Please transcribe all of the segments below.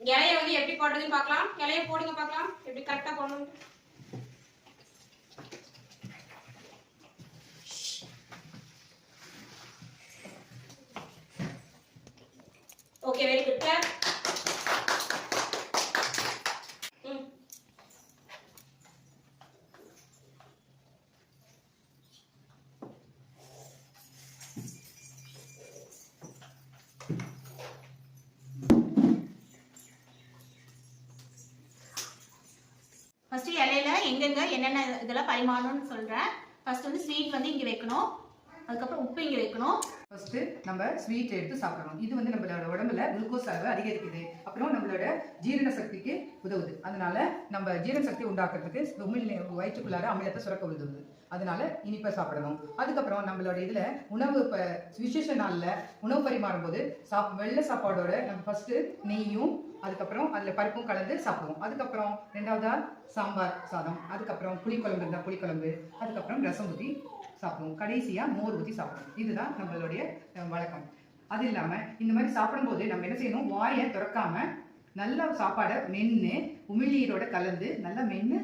இலைய வந்து எப்படி போடுறதுன்னு பார்க்கலாம். இலைய போடுங்க பார்க்கலாம். எப்படி கரெக்டா போடணும் okay very good sir first இலையில எங்கெங்க என்னென்ன இதெல்லாம் பரிமாறணும்னு சொல்றேன். ஃபர்ஸ்ட் வந்து ஸ்வீட் வந்து இங்க வைக்கணும். அதுக்கப்புறம் உப்பு இங்க வைக்கணும். ஃபர்ஸ்ட் நம்ம ஸ்வீட் எடுத்து சாப்பிடணும். இது வந்து நம்மளோட உடம்புல குளுக்கோஸ் அளவு அதிகரிக்குது. அப்புறம் நம்மளோட ஜீரண சக்திக்கு உதவுது. அதனால நம்ம ஜீரண சக்தி உண்டாக்குறதுக்கு உமிழ் வயிற்றுக்குள்ளார அமிலத்தை சுரக்க உதவுது. அதனால இனிப்பை சாப்பிடணும். அதுக்கப்புறம் நம்மளோட இதில் உணவு இப்போ விசேஷ நாளில் உணவு பரிமாறும் போது சாப் வெள்ளை சாப்பாடோட நம்ம ஃபர்ஸ்ட் நெய்யும் அதுக்கப்புறம் அதில் பருப்பும் கலந்து சாப்பிடுவோம். அதுக்கப்புறம் ரெண்டாவதா சாம்பார் சாதம். அதுக்கப்புறம் புளிக்குழம்பு இருந்தால் புளிக்குழம்பு. அதுக்கப்புறம் ரசம் ஊற்றி சாப்பிடுவோம். கடைசியாக மோர் ஊற்றி சாப்பிடுவோம். இதுதான் நம்மளுடைய வழக்கம். அது இல்லாமல் இந்த மாதிரி சாப்பிடும்போது நம்ம என்ன செய்யணும்? வாயை திறக்காம நல்லா சாப்பாடை மென்று உமிழ்நீரோட கலந்து நல்லா மென்று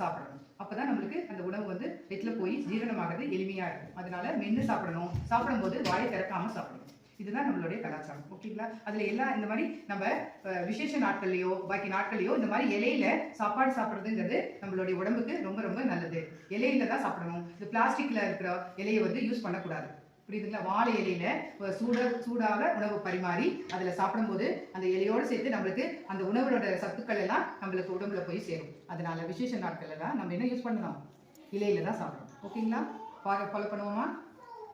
சாப்பிடணும். அப்போ தான் நம்மளுக்கு அந்த உணவு வந்து வெட்டில போய் ஜீரணமாகிறது எளிமையாக இருக்கும். அதனால மென்று சாப்பிடணும். சாப்பிடும்போது வாயை திறக்காமல் சாப்பிடணும். இதுதான் நம்மளுடைய கலாச்சாரம். ஓகேங்களா? அதுல எல்லாம் இந்த மாதிரி நம்ம விசேஷ நாட்கள்லயோ பாக்கி நாட்கள்லயோ இந்த மாதிரி இலையில சாப்பாடு சாப்பிடுறதுங்கிறது நம்மளுடைய உடம்புக்கு ரொம்ப ரொம்ப நல்லது. இலையில தான் சாப்பிடணும். இந்த பிளாஸ்டிக்ல இருக்கிற இலையை வந்து யூஸ் பண்ணக்கூடாது. புரியுதுங்களா? வாழை இலையில சூட சூடாக உணவு பரிமாறி அதுல சாப்பிடும்போது அந்த இலையோடு சேர்த்து நம்மளுக்கு அந்த உணவோட சத்துக்கள் எல்லாம் நம்மளுக்கு உடம்புல போய் சேரும். அதனால விசேஷ நாட்கள் எல்லாம் நம்ம என்ன யூஸ் பண்ணலாம்? இலையில தான் சாப்பிடணும். ஓகேங்களா? ஃபாலோ பண்ணுவோமா?